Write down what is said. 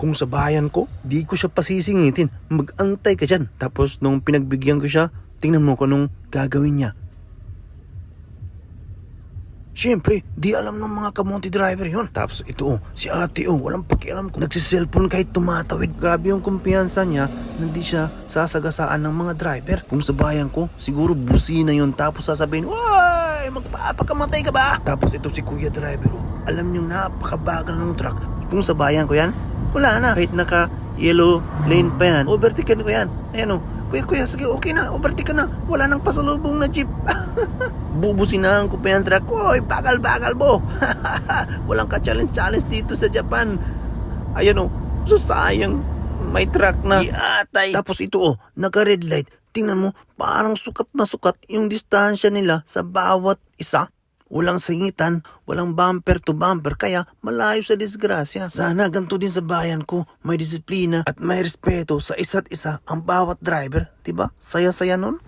Kung sa bayan ko, di ko siya pasisingitin. Mag-antay ka dyan. Tapos nung pinagbigyan ko siya, tingnan mo kung anong gagawin niya. Siyempre, di alam ng mga kamonti driver yon. Tapos ito oh, si ate oh, walang pakialam kung nagsiselfone kahit tumatawid. Grabe yung kumpiyansa niya, na hindi siya sasagasaan ng mga driver. Kung sa bayan ko, siguro busina yon tapos sasabihin, Woy! Magpapakamatay ka ba? Tapos ito si kuya driver oh, alam niyong napakabagal ng truck. Kung sa bayan ko yan, wala na. Kahit naka yellow lane pa yan, overtaken ko yan. Ayan oh, kuya kuya, sige okay na, overtake ka na. Wala nang pasalubong na jeep. Bubusinahan ko pa yung truck. Uy, bagal-bagal mo. Walang ka-challenge-challenge dito sa Japan. Ayan o, so sayang. May truck na. Iatay. Tapos ito o, naka-red light. Tingnan mo, parang sukat na sukat yung distansya nila sa bawat isa. Walang singitan, walang bumper to bumper, kaya malayo sa disgrasya. Sana ganito din sa bayan ko, may disiplina at may respeto sa isa't isa ang bawat driver, 'di ba? Saya-saya nun.